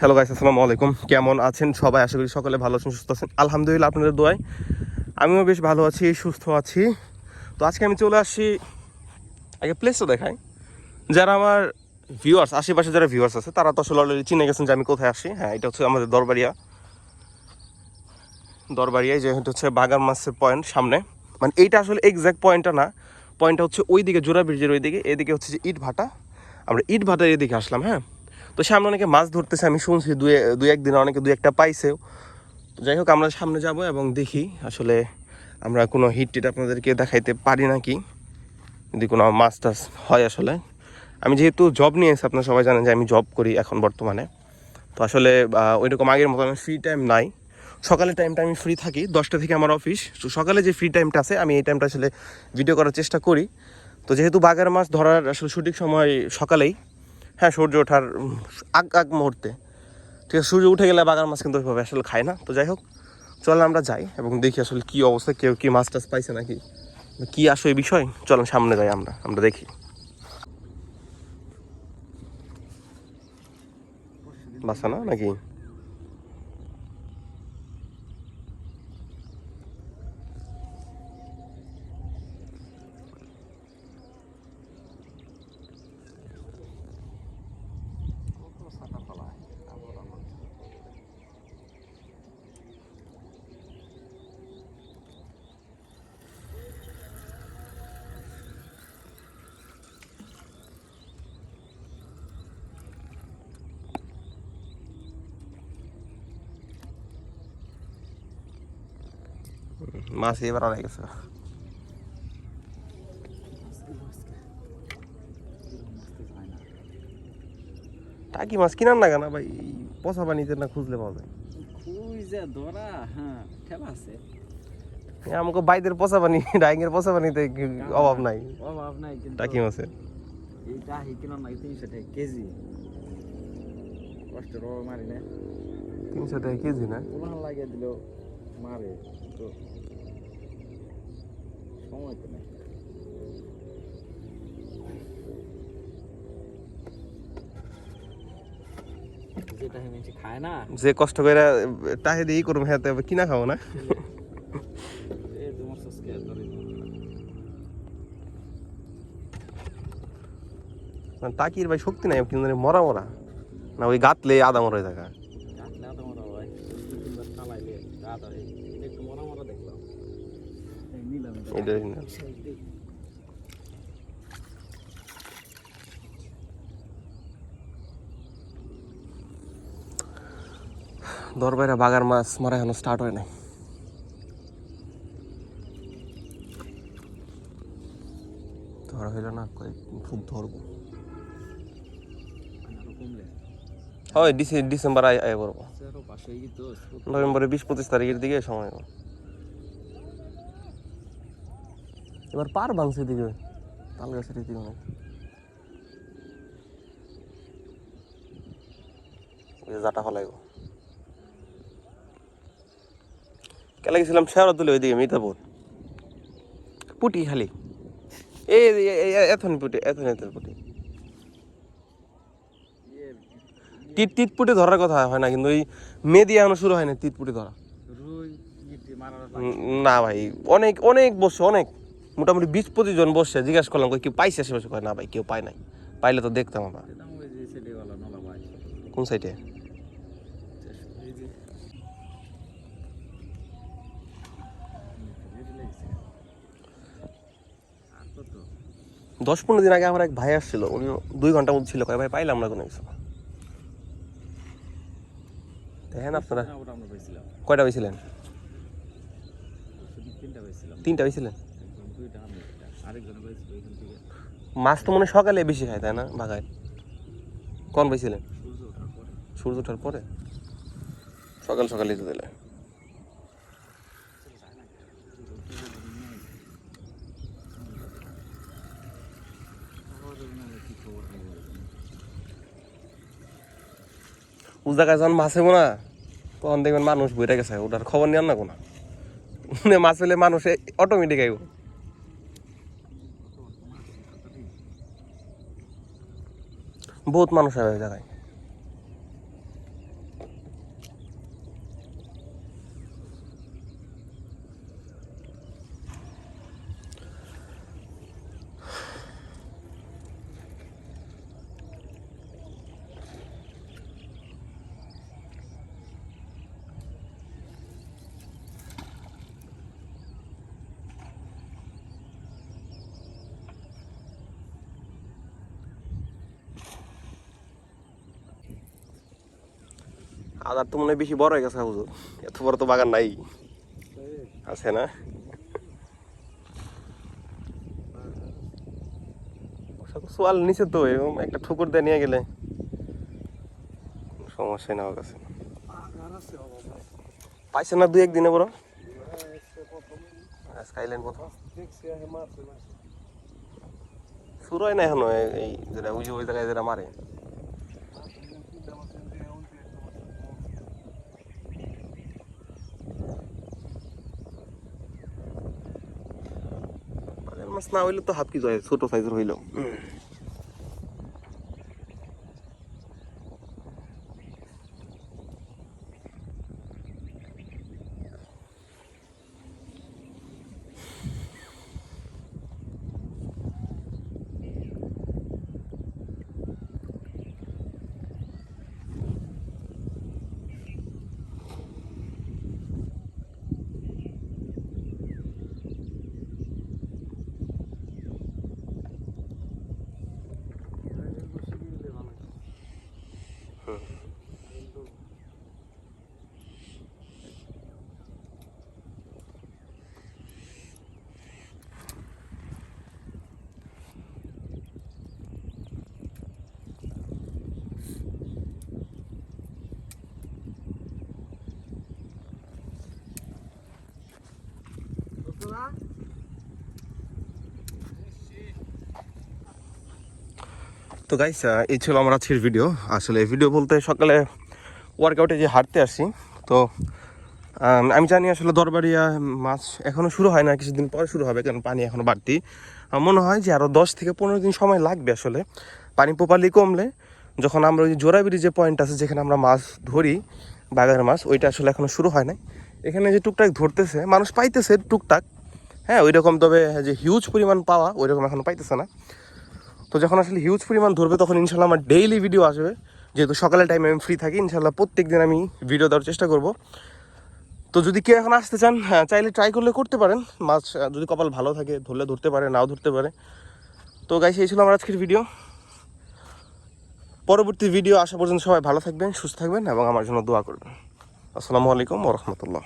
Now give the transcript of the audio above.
Hello guys আসসালামু আলাইকুম। কেমন আছেন সবাই? আশা করি সকলে ভালো আছেন, সুস্থ আছেন। আলহামদুলিল্লাহ আপনাদের দোয়ায় আমিও বেশ ভালো আছি, সুস্থ আছি। তো আজকে আমি চলে আসছি আগে প্লেসটা দেখাই। যারা আমার ভিউয়ার্স আশেপাশে যারা ভিউয়ার্স আছে, তারা তো আসলে অলরেডি চিনে গেছেন যে আমি কোথায় আসি। হ্যাঁ এটা হচ্ছে আমাদের দরবারিয়া। দরবারিয়ায় যে হচ্ছে বাগান মাছের পয়েন্ট সামনে। মানে এইটা আসলে এক্স্যাক্ট পয়েন্টটা না। পয়েন্টটা হচ্ছে ওই দিকে জোড়া ব্রিজের ওই দিকে এদিকে হচ্ছে যে ইট ভাটা আমরা ইট ভাটার এদিকে আসলাম হ্যাঁ। তো সামনে অনেকে মাছ ধরতেছে, আমি শুনছি দুই দুই একদিন অনেকে দুই একটা পাইছেও। তো যাই হোক, আমরা সামনে যাব এবং দেখি আসলে আমরা কোনো হিট টিট আপনাদেরকে দেখাইতে পারি নাকি। যদি কোনো মাছ টাছ হয় আসলে। আমি যেহেতু জব নিয়ে এসে আপনারা সবাই জানেন যে আমি জব করি এখন বর্তমানে। তো আসলে ওই রকম আগের মতো আমার ফ্রি টাইম নাই। সকালের টাইমটা আমি ফ্রি থাকি, দশটা থেকে আমার অফিস তো সকালে যে ফ্রি টাইমটা আছে, আমি এই টাইমটা আসলে ভিডিও করার চেষ্টা করি। তো যেহেতু বাগের মাছ ধরার আসলে সঠিক সময় সকালেই হ্যাঁ সূর্য ওঠার আগ আগ মুহূর্তে। ঠিক আছে, সূর্য উঠে গেলে বাগান মাছ কিন্তু ওইভাবে আসলে খায় না। তো যাই হোক, চলেন আমরা যাই এবং দেখি আসলে কী অবস্থা, কেউ কি মাছ টাছ পাইছে নাকি? কি আসো এই বিষয়? চলেন সামনে যাই আমরা আমরা দেখি। বাসা না, নাকি? মাছ এবার অনেক গেছে। টাকি মাছ কিনার না কেন? ভাই এই পচা পানিতে না খুঁজলে পাওয়া যায়। খুঁজে ধরা হ্যাঁ ঠেলা আছে। আমাকে বাইদের পচা পানি ডাইংয়ের পচা পানিতে অভাব নাই? অভাব নাই কিন্তু টাকি মাছের। তিনশো টাকা কেজি। কষ্টের অভাব মারি না। টাকা কেজি না? লাগিয়ে দিলেও মারে তো সময় তো নেই। যে কষ্ট করে টাহে দিয়ে করব হ্যাঁ তো কিনা খাব না? মানে টাকির ভাই শক্তি নাই কিন্তু মরা মরা। না ওই গাতলে আদা মরে থাকা কাটলে আদা মরা হয় দুই তিনবার চালাইলে আদা হয় এটা একটু মরা মরা দেখলাম এই নিলাম এটা। এটা না। সেই দরবারে বাগার মাছ মারা এখনও স্টার্ট হয় নাই ধরা হইল না খুব ধরবো হয় ডিসেম্বর আয় আয় তো নভেম্বরের বিশ পঁচিশ তারিখের দিকে সময় হবে। এবার পার ভাঙছে দিকে তাল গাছের দিকে অনেক জাটা ফলাইব। কেলা গেছিলাম? তুলে ওইদিকে মিঠাপুর পুটি খালি। এই এথন পুটি এথন এথন পুটি। টিট টিট পুটি ধরার কথা হয় না কিন্তু ওই মে দিয়ে এখনও শুরু হয় না টিট পুটি ধরা। না ভাই অনেক অনেক বসছে অনেক। মোটামুটি বিশ পঁচিশ জন বসছে জিজ্ঞাসা করলাম কেউ পাইছে আশেপাশে? কয়, না ভাই, কেউ পায় নাই। পাইলে তো দেখতাম আমরা। কোন সাইডে দশ পনেরো দিন আগে আমার এক ভাই আসছিল উনি দুই ঘণ্টা মধ্যে ছিল। ভাই, পাইলাম না কোনো কিছু। দেখেন আপনারা। কয়টা পাইছিলেন? তিনটা পাইছিলেন। মাছ তো মনে সকালে বেশি খায় তাই না ভাগায়? কোন পাইছিলেন সূর্য ওঠার পরে। সকাল সকালে তো দিলে। ও জায়গায় যখন মাছ না তখন দেখবেন মানুষ বইটা গেছে ওটার খবর নেন না কোনো। মাছ পেলে মানুষ অটোমেটিক আইব। বহুত মানুষ হয় ওই জায়গায়। আদার তো মনে হয় বেশি বড় হয়ে গেছে হুজুর। এত বড় তো বাগান নাই। আছে না? সোয়াল নিচে তো একটা ঠুকুর দিয়ে নিয়ে গেলে। সমস্যা আমার কাছে। পাইছে না দুই একদিনে বড়? স্কাইলাইন প্রথম। শুরু হয় না এখনও এই- যেটা ওই যে ওই জায়গায় যেটা মারে বাগান মাছ না হইলে তো হাফ কি যায় ছোট সাইজের হইল তো গাইস এই ছিল আমার আজকের ভিডিও আসলে ভিডিও বলতে সকালে ওয়ার্কআউটে যে হাঁটতে আসি, তো, আমি জানি আসলে দরবারিয়া মাছ এখনও শুরু হয় না, কিছুদিন পরে শুরু হবে, কারণ পানি এখনও বাড়তি। মনে হয় যে আরও দশ থেকে পনেরো দিন সময় লাগবে আসলে। পানি প্রপারলি কমলে, যখন আমরা ওই জোড়াবিড়ি যে পয়েন্ট আছে যেখানে আমরা মাছ ধরি বাগানের মাছ, ওইটা আসলে এখনও শুরু হয় নাই। এখানে যে টুকটাক ধরতেছে মানুষ পাইতেছে টুকটাক। হ্যাঁ ওই রকম তবে যে হিউজ পরিমাণ পাওয়া ওই রকম এখনও পাইতেছে না। তো যখন আসলে হিউজ পরিমাণ ধরবে তখন ইনশাল্লাহ আমার ডেইলি ভিডিও আসবে। যেহেতু সকালের টাইমে আমি ফ্রি থাকি ইনশাল্লাহ প্রত্যেক দিন আমি ভিডিও দেওয়ার চেষ্টা করব। তো যদি কেউ এখন আসতে চান হ্যাঁ, চাইলে ট্রাই করলে করতে পারেন। মাছ যদি কপাল ভালো থাকে ধরলে ধরতে পারে নাও ধরতে পারে। তো গাইস এই ছিল আমার আজকের ভিডিও পরবর্তী ভিডিও আসা পর্যন্ত সবাই ভালো থাকবেন সুস্থ থাকবেন এবং আমার জন্য দোয়া করবেন। আসসালামু আলাইকুম ওরহমতুল্লাহ